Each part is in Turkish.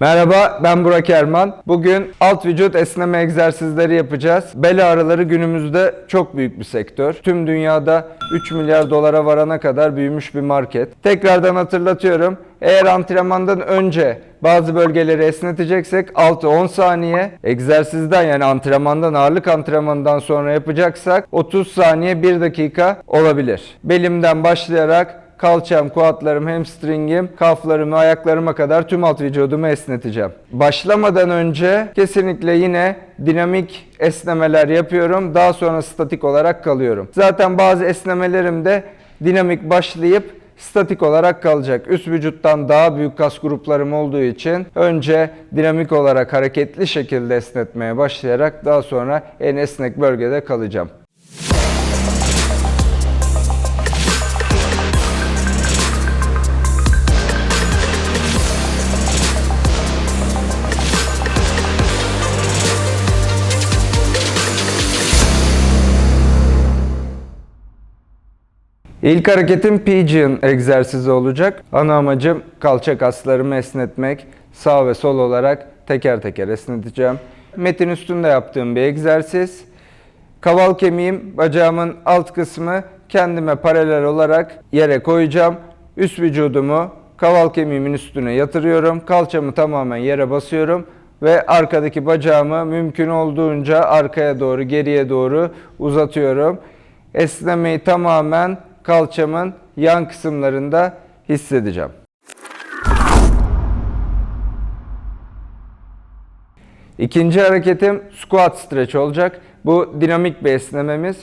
Merhaba ben Burak Erman. Bugün alt vücut esneme egzersizleri yapacağız. Bel ağrıları günümüzde çok büyük bir sektör. Tüm dünyada 3 milyar dolara varana kadar büyümüş bir market. Tekrardan hatırlatıyorum. Eğer antrenmandan önce bazı bölgeleri esneteceksek 6-10 saniye, egzersizden yani antrenmandan ağırlık antrenmanından sonra yapacaksak 30 saniye 1 dakika olabilir. Belimden başlayarak kalçam, kuatlarım, hamstringim, kaflarımı, ayaklarıma kadar tüm alt vücudumu esneteceğim. Başlamadan önce kesinlikle yine dinamik esnemeler yapıyorum. Daha sonra statik olarak kalıyorum. Zaten bazı esnemelerim de dinamik başlayıp statik olarak kalacak. Üst vücuttan daha büyük kas gruplarım olduğu için önce dinamik olarak hareketli şekilde esnetmeye başlayarak daha sonra en esnek bölgede kalacağım. İlk hareketim pigeon egzersizi olacak. Ana amacım kalça kaslarımı esnetmek. Sağ ve sol olarak teker teker esneteceğim. Metin üstünde yaptığım bir egzersiz. Kaval kemiğim, bacağımın alt kısmı kendime paralel olarak yere koyacağım. Üst vücudumu kaval kemiğimin üstüne yatırıyorum. Kalçamı tamamen yere basıyorum ve arkadaki bacağımı mümkün olduğunca arkaya doğru, geriye doğru uzatıyorum. Esnemeyi tamamen kalçamın yan kısımlarında hissedeceğim. İkinci hareketim squat stretch olacak. Bu dinamik bir esnememiz.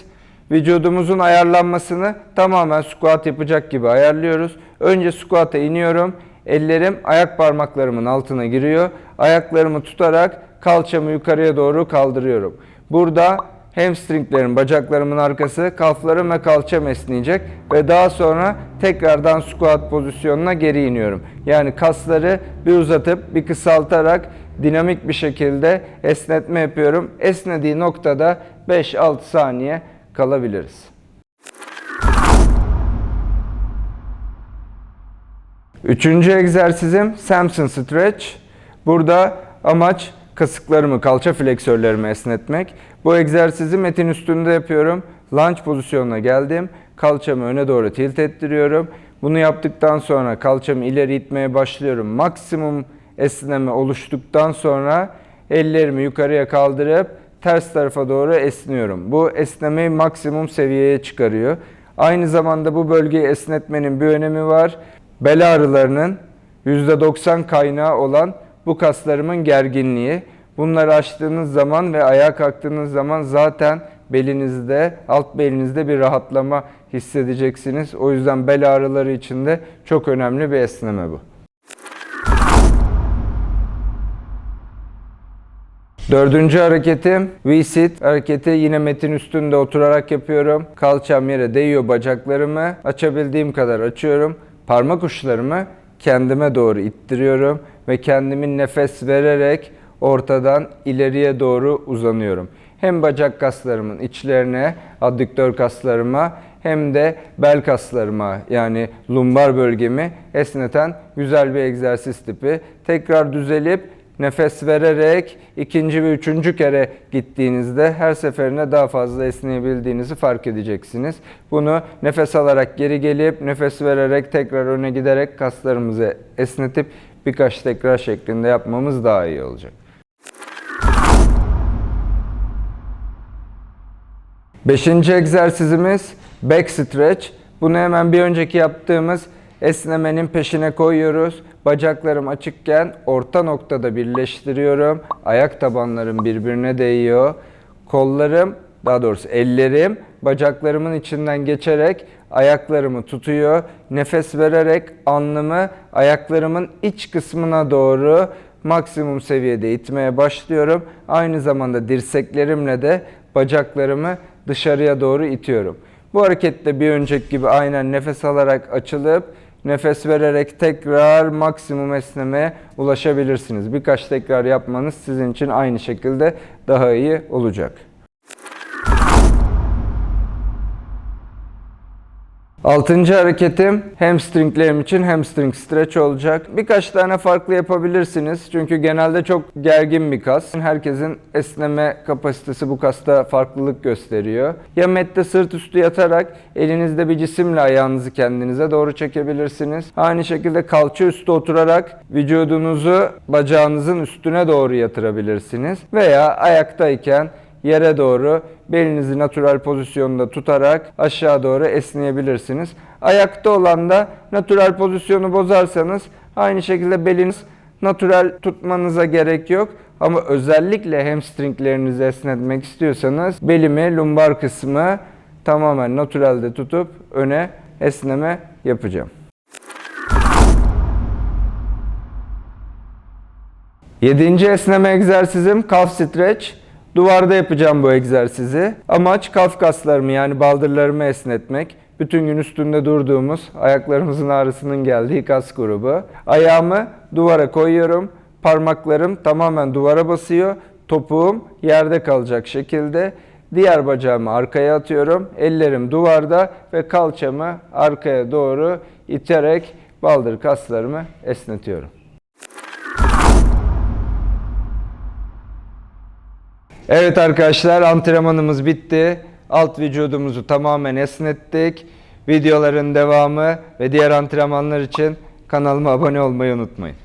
Vücudumuzun ayarlanmasını tamamen squat yapacak gibi ayarlıyoruz. Önce squat'a iniyorum. Ellerim ayak parmaklarımın altına giriyor. Ayaklarımı tutarak kalçamı yukarıya doğru kaldırıyorum. Burada hamstringlerim, bacaklarımın arkası, kalflarım ve kalçam esneyecek ve daha sonra tekrardan squat pozisyonuna geri iniyorum. Yani kasları bir uzatıp bir kısaltarak dinamik bir şekilde esnetme yapıyorum. Esnediği noktada 5-6 saniye kalabiliriz. Üçüncü egzersizim Samson Stretch. Burada amaç kasıklarımı, kalça fleksörlerimi esnetmek. Bu egzersizi metin üstünde yapıyorum. Lunge pozisyonuna geldim. Kalçamı öne doğru tilt ettiriyorum. Bunu yaptıktan sonra kalçamı ileri itmeye başlıyorum. Maksimum esneme oluştuktan sonra ellerimi yukarıya kaldırıp ters tarafa doğru esniyorum. Bu esnemeyi maksimum seviyeye çıkarıyor. Aynı zamanda bu bölgeyi esnetmenin bir önemi var. Bel ağrılarının %90 kaynağı olan bu kaslarımın gerginliği. Bunları açtığınız zaman ve ayağa kalktığınız zaman zaten belinizde, alt belinizde bir rahatlama hissedeceksiniz. O yüzden bel ağrıları için de çok önemli bir esneme bu. Dördüncü hareketim V-sit hareketi yine metin üstünde oturarak yapıyorum. Kalçam yere değiyor bacaklarımı. Açabildiğim kadar açıyorum. Parmak uçlarımı kendime doğru ittiriyorum ve kendimi nefes vererek ortadan ileriye doğru uzanıyorum. Hem bacak kaslarımın içlerine, addüktör kaslarıma hem de bel kaslarıma yani lumbar bölgemi esneten güzel bir egzersiz tipi. Tekrar düzelip nefes vererek ikinci ve üçüncü kere gittiğinizde her seferinde daha fazla esneyebildiğinizi fark edeceksiniz. Bunu nefes alarak geri gelip nefes vererek tekrar öne giderek kaslarımızı esnetip birkaç tekrar şeklinde yapmamız daha iyi olacak. Beşinci egzersizimiz back stretch. Bunu hemen bir önceki yaptığımız esnemenin peşine koyuyoruz. Bacaklarım açıkken orta noktada birleştiriyorum. Ayak tabanlarım birbirine değiyor. Kollarım, daha doğrusu ellerim bacaklarımın içinden geçerek ayaklarımı tutuyor. Nefes vererek alnımı ayaklarımın iç kısmına doğru maksimum seviyede itmeye başlıyorum. Aynı zamanda dirseklerimle de bacaklarımı dışarıya doğru itiyorum. Bu harekette bir önceki gibi aynen nefes alarak açılıp nefes vererek tekrar maksimum esnemeye ulaşabilirsiniz. Birkaç tekrar yapmanız sizin için aynı şekilde daha iyi olacak. Altıncı hareketim hamstringlerim için hamstring stretch olacak. Birkaç tane farklı yapabilirsiniz. Çünkü genelde çok gergin bir kas. Herkesin esneme kapasitesi bu kasta farklılık gösteriyor. Ya mette sırt üstü yatarak elinizde bir cisimle ayağınızı kendinize doğru çekebilirsiniz. Aynı şekilde kalça üstü oturarak vücudunuzu bacağınızın üstüne doğru yatırabilirsiniz. Veya ayaktayken yere doğru belinizi natural pozisyonda tutarak aşağı doğru esneyebilirsiniz. Ayakta olan da natural pozisyonu bozarsanız aynı şekilde beliniz natural tutmanıza gerek yok. Ama özellikle hamstringlerinizi esnetmek istiyorsanız belimi, lumbar kısmı tamamen naturalde tutup öne esneme yapacağım. Yedinci esneme egzersizim calf stretch. Duvarda yapacağım bu egzersizi. Amaç kalf kaslarımı yani baldırlarımı esnetmek. Bütün gün üstünde durduğumuz, ayaklarımızın ağrısının geldiği kas grubu. Ayağımı duvara koyuyorum. Parmaklarım tamamen duvara basıyor. Topuğum yerde kalacak şekilde. Diğer bacağımı arkaya atıyorum. Ellerim duvarda ve kalçamı arkaya doğru iterek baldır kaslarımı esnetiyorum. Evet arkadaşlar antrenmanımız bitti. Alt vücudumuzu tamamen esnettik. Videoların devamı ve diğer antrenmanlar için kanalıma abone olmayı unutmayın.